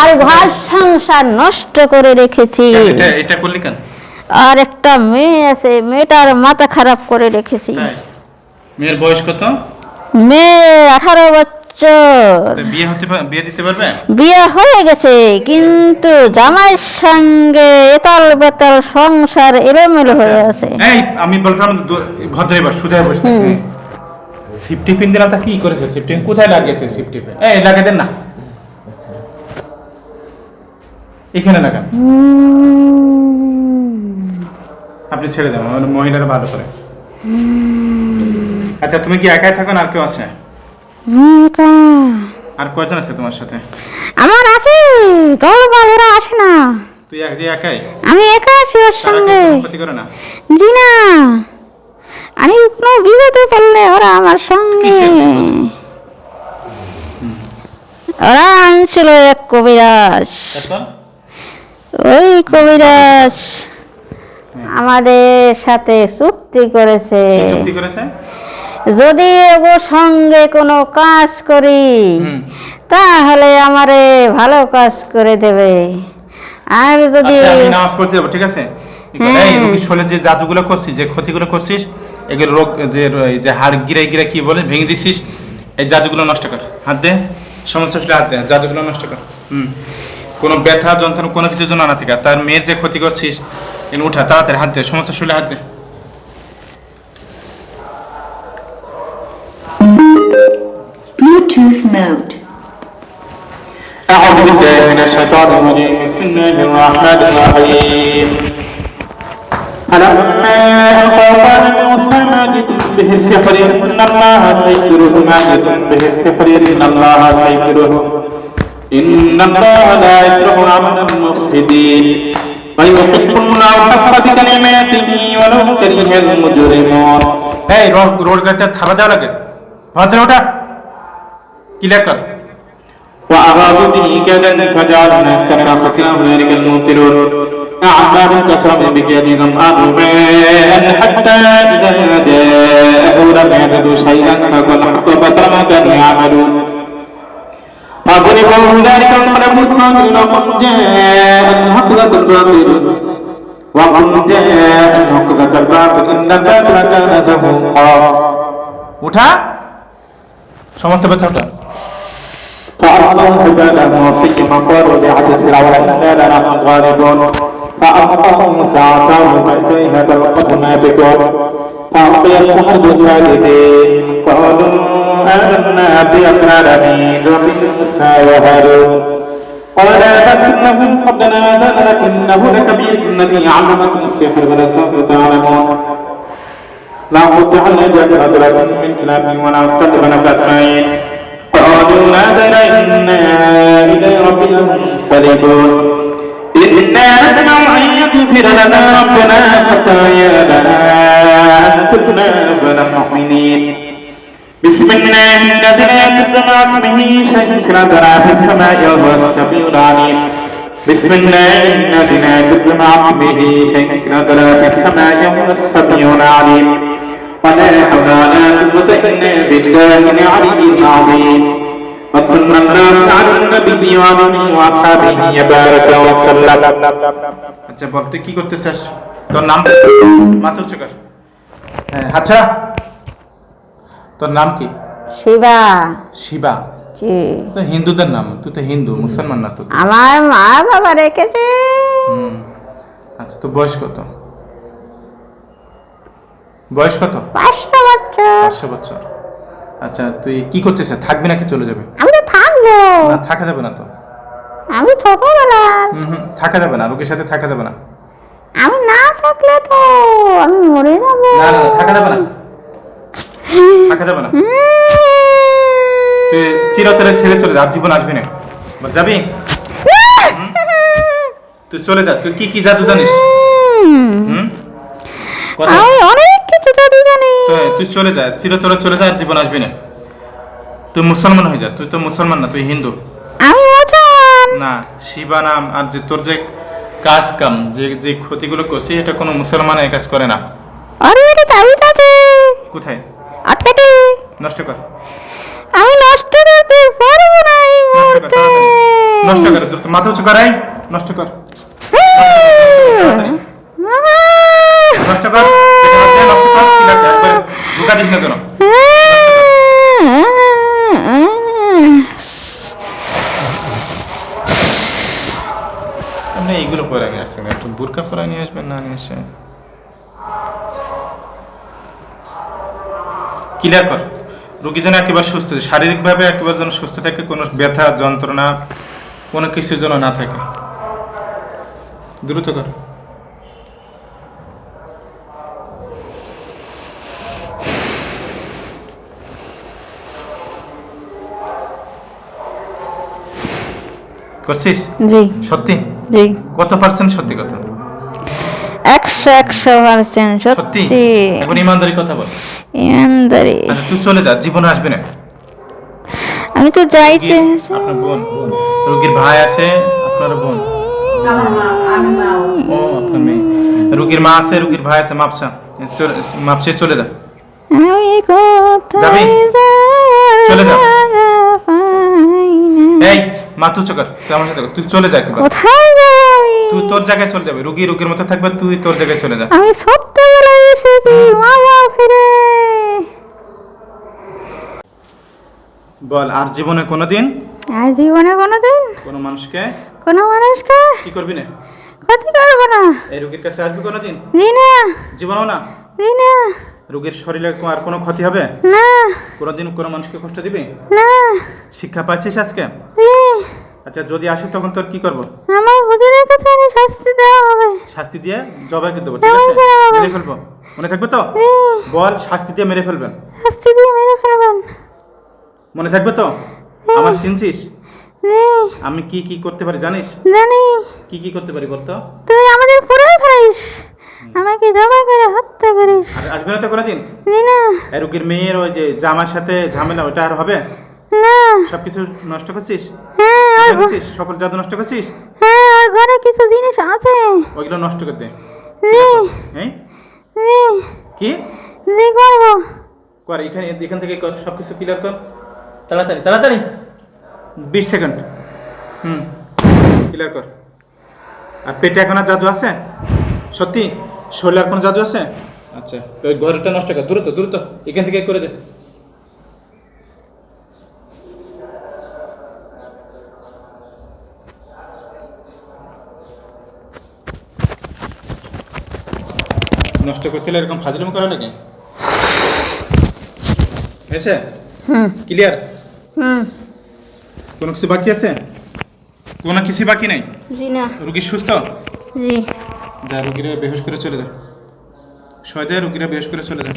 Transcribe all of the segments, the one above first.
আর ঘর সংসার নষ্ট করে রেখেছি। এটা এটা করলি কেন? আর একটা মেয়ে আছে মেয়েটার মাথা খারাপ করে রেখেছি। মেয়ের বয়স কত? মেয়ে আঠারো বছর। বিয়ে হতে বিয়ে দিতে পারবে? বিয়ে হয়ে গেছে কিন্তু জামাইয়ের সঙ্গে এতাল বেতাল সংসার এলোমেলো হয়ে আছে। এই আমি বলছিলাম ভদ্র বসে সিফটি পিন দিলাম তা কি করেছে? সিফটি কোথায় লাগিয়েছে সিফটি পিন এই লাগিয়ে দেন না। এখানে লাগান। আপনি ছেড়ে দেন আমার মহিলারা ভালো করে। আচ্ছা তুমি কি একাই থাকো না আর কেউ আছে? আর কয়জন আছে তোমার সাথে? আমার আছে দলবল ওরা আসে না। তুই এক দিয়ে একাই? আমি একা আছি ওর সঙ্গে। ক্ষতি করে না? জি না। আমি কোনো বিপদে পড়লে ওরা আমার সঙ্গে? ওরা আনছিল এক কবিরাজ। ওই কবিরাজ আমাদের সাথে চুক্তি করেছে। চুক্তি করেছে? যদি ওগো সঙ্গে কোনো কাজ করি তাহলে আমারে ভালো কাজ করে দেবে। আর যদি আচ্ছা, নামাজ পড়তে যাব ঠিক আছে? হ্যাঁ। এই রোগীর শরীরে যে জাদুগুলো করছিস যে ক্ষতিগুলো করছিস এগুলো রোগ যে যে হাড় গিরে গিরে কি বলে ভেঙে দিছিস এই জাদুগুলো নষ্ট কর। হাত দে সমস্যা হলে হাত দে জাদুগুলো নষ্ট কর। হুম। কোনো ব্যথা যন্ত্রণা কোনো কিছুর জন্য না থেকে তার মেয়ের যে ক্ষতি করছিস এগুলো উঠা তাড়াতাড়ি হাত দে সমস্যা শুলে হাত দে Bluetooth mode. أعوذ بالله من الشيطان الرجيم بسم الله الرحمن الرحيم فلما ألقى قال موسى ما جئتم به السحر إن الله سيكره ما جئتم به السحر إن الله سيكره إن الله لا يصلح عمل المفسدين ويحب الله الحق بكلماته ولو كره المجرمون এই রোড রোড গাছে থাবা দেওয়া লাগে ভদ্র ওটা ক্লিয়ার কর وأرادوا به كيدا فجعلنا أكثرها خسرا أولئك المبطلون أعمالهم كسراب بكيد ظمآن ماء حتى إذا جاءه لم يجدوا شيئا فقد حبط ما كانوا يعملون فضربوا ذلك القلم الصادق وقد جاء الحق ذاك الباطل وقد جاء الحق ذاك الباطل إن الباطل كان زهوقا উঠা সমস্ত ব্যথা أعظم جبالا وفي مقر ربيعة فرعون إنا لنحن الغالبون فأحقهم موسى عصاه فإذا تلقته ما تكون فألقي السحر ساجدين. وقالوا أنا بأقرار من رب موسى وهارون. قال لكنهم قد نادى لكنه لكبير الذي علمكم السحر فلسوف تعلمون. لا أقطع لك من كلاب ولا صدر نبات قالوا نادنا إنا إلى ربنا منقلبون إنا نتمع أن يغفر لنا ربنا خطايانا أن كنا أولا مؤمنين بسم الله الذي لا يضر مع اسمه شيء في الأرض ولا في السماء وهو السميع العليم بسم الله الذي لا يضر مع اسمه شيء في الأرض ولا في السماء وهو السميع العليم ولا حول ولا قوة إلا بالله العلي العظيم وصلى الله على النبي وعلى وأصحابه بارك وسلم আচ্ছা বল তুই কি করতে চাস তোর নাম মাত্র চকার হ্যাঁ আচ্ছা তোর নাম কি শিবা শিবা জি তো হিন্দুদের নাম তুই তো হিন্দু মুসলমান না তো আমার মা বাবা রেখেছে হুম আচ্ছা তো বয়স কত বয়স কত? পাঁচটা বছর। পাঁচশো বছর। আচ্ছা তুই কি করছিস থাকবি নাকি চলে যাবে? আমি তো থাকব। না থাকা যাবে না তো। আমি ছোটবেলা। হুম হুম থাকা যাবে না রোগীর সাথে থাকা যাবে না। আমি না থাকলে তো আমি মরে যাব। না না থাকা যাবে না। থাকা যাবে না। তুই চিরতরে ছেড়ে চলে যা জীবন আসবি না। যাবি? তুই চলে যা তুই কি কি জাদু জানিস? হুম। অনেক তুই চলে যা চিরতরে চলে যা আর জীবন আসবি না। তুই মুসলমান হয়ে যা তুই তো মুসলমান না তুই হিন্দু। আমি না শিবা নাম আর যে তোর যে কাজ কাম যে যে ক্ষতিগুলো করছিস এটা কোনো মুসলমান এই কাজ করে না। আরে এটা তাবিজ আছে কোথায়? আটকাতে। নষ্ট কর। আমি নষ্ট করতে পারব না এই মুহূর্তে। নষ্ট কর দ্রুত মাথা উঁচু করাই। নষ্ট কর। নষ্ট কর নষ্ট কর না এইগুলো পরে নিয়ে আসছেন, একটু বুরকা পরে নিয়ে আসবেন, না নিয়ে আসে ক্লিয়ার কর। রোগী যেন একেবারে সুস্থ। শারীরিকভাবে একেবারে যেন সুস্থ থাকে, কোনো ব্যথা, যন্ত্রণা, কোনো কিছুর জন্য না থাকে। দ্রুত কর। করছিস? জি। সত্যি? জি। কত পার্সেন্ট সত্যি কথা? একশো একশো পার্সেন্ট সত্যি। এখন ইমানদারি কথা বল। ইমানদারি। আচ্ছা তুই চলে যা জীবনে আসবে না। আমি তো যাইতে রোগীর- আপনার বোন। রোগীর ভাই আছে আপনার বোন। ও আপনার মেয়ে। রোগীর মা আছে রোগীর ভাই আছে মাপসা। মাপসে চলে যা। আমি কোথায়? চলে যা। তুই চকার তুই আমার সাথে। তুই চলে যা একেবারে কোথায় যাবি তুই তোর জায়গায় চলে যাবে রুগী রুগীর মতো থাকবে তুই তোর জায়গায় চলে যা। আমি ছোট্টবেলায় এসেছি মায়া ফিরে। বল আর জীবনে কোনোদিন? আর জীবনে কোনোদিন? কোনো মানুষকে? কোনো মানুষকে? কি করবি না? ক্ষতি করব না। এই রুগীর কাছে আসবি কোনোদিন? জি না। জীবনও না? জি না। রুগীর শরীরে আর কোনো ক্ষতি হবে? না। কোনোদিন কোনো মানুষকে কষ্ট দিবি? না। শিক্ষা পাচ্ছিস আজকে? আচ্ছা যদি আসিস তখন তোর কি করব? আমার হুজুরের কাছে আমি শাস্তি দেওয়া হবে। শাস্তি দিয়ে জবাই করে দেবো ঠিক আছে? জবাই। মেরে ফেলব। মনে থাকবে তো? বল শাস্তি দিয়ে মেরে ফেলবেন। শাস্তি দিয়ে মেরে ফেলবেন। মনে থাকবে তো? আমার চিনছিস? আমি কি কি করতে পারি জানিস? জানি। কি কি করতে পারি বলতো? তুই আমাদের পুরাই ফেরাইস আমাকে জমা করে হত্যা করিস। আসবে না তো কোনোদিন? না। এই রুগীর মেয়ের ওই যে জামার সাথে ঝামেলা ওটা আর হবে? না। সব কিছু নষ্ট করছিস? হ্যাঁ আর জানছিস সকল জাদু নষ্ট করছিস? হ্যাঁ আর ঘরে কিছু জিনিস আছে। ওইগুলো নষ্ট করতে। জি হ্যাঁ? জি কি? জি করব। কর এখানে এখান থেকে কর সব কিছু ক্লিয়ার কর। তাড়াতাড়ি তাড়াতাড়ি। বিশ সেকেন্ড হুম। ক্লিয়ার কর। আর পেটে এখন আর জাদু আছে? সত্যি? শরীরে আর কোনো জাদু আছে? আচ্ছা ওই ঘরটা নষ্ট কর। দ্রুত দ্রুত। এখান থেকে করে দে। নষ্ট করছিলে এরকম ফাজলাম করা লাগে হয়েছে? হুম। ক্লিয়ার হুম। কোনো কিছু বাকি আছে? কোনো কিছু বাকি নেই? জি না। রুগী সুস্থ? জি। যা রুগীরা বেহুশ করে চলে যা। শয় দেয় রুগীরা বেহুশ করে চলে যা।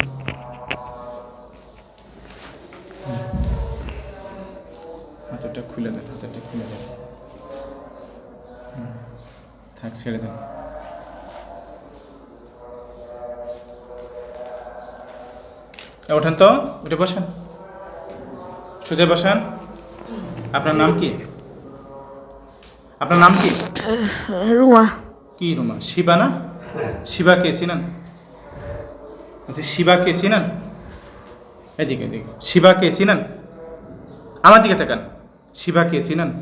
হাতটা খুলে দেন হাতটা খুলে দেন থাক ছেড়ে দেন ওঠেন তো উঠে বসেন। সুদে বসেন। আপনার নাম কি? আপনার নাম কি? রুমা। কি রুমা? শিবা না? শিবা কে চিনেন? আচ্ছা শিবা কে চিনেন? এদিকে এদিকে। শিবা কে চিনেন? আমার দিকে তাকান। শিবা কে চিনেন?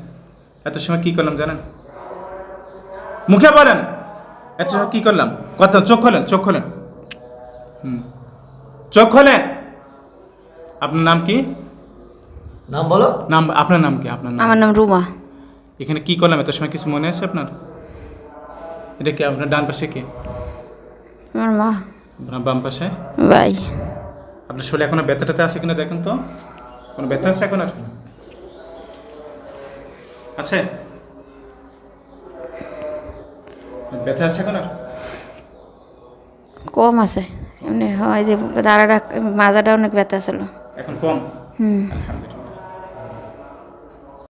এত সময় কি করলাম জানেন? মুখে বলেন এত সময় কি করলাম? কথা চোখ খোলেন চোখ খোলেন। হুম। চোখ খোলেন। আপনার নাম কি? নাম বলো। নাম আপনার নাম কি? আপনার নাম? আমার নাম রুমা। এখানে কি করলাম এত সময় কিছু মনে আছে আপনার? এটা কি আপনার ডান পাশে কে? আমার মা। আপনার বাম পাশে? ভাই। আপনার শরীরে এখনও ব্যথা ট্যাথা আছে কিনা দেখেন তো? কোনো ব্যথা আছে এখন আর? আছে? ব্যথা আছে এখন আর? কম আছে। এমনি হয় যে দাঁড়াটা মাজাটা অনেক ব্যথা ছিল। এখন কম। আলহামদুলিল্লাহ।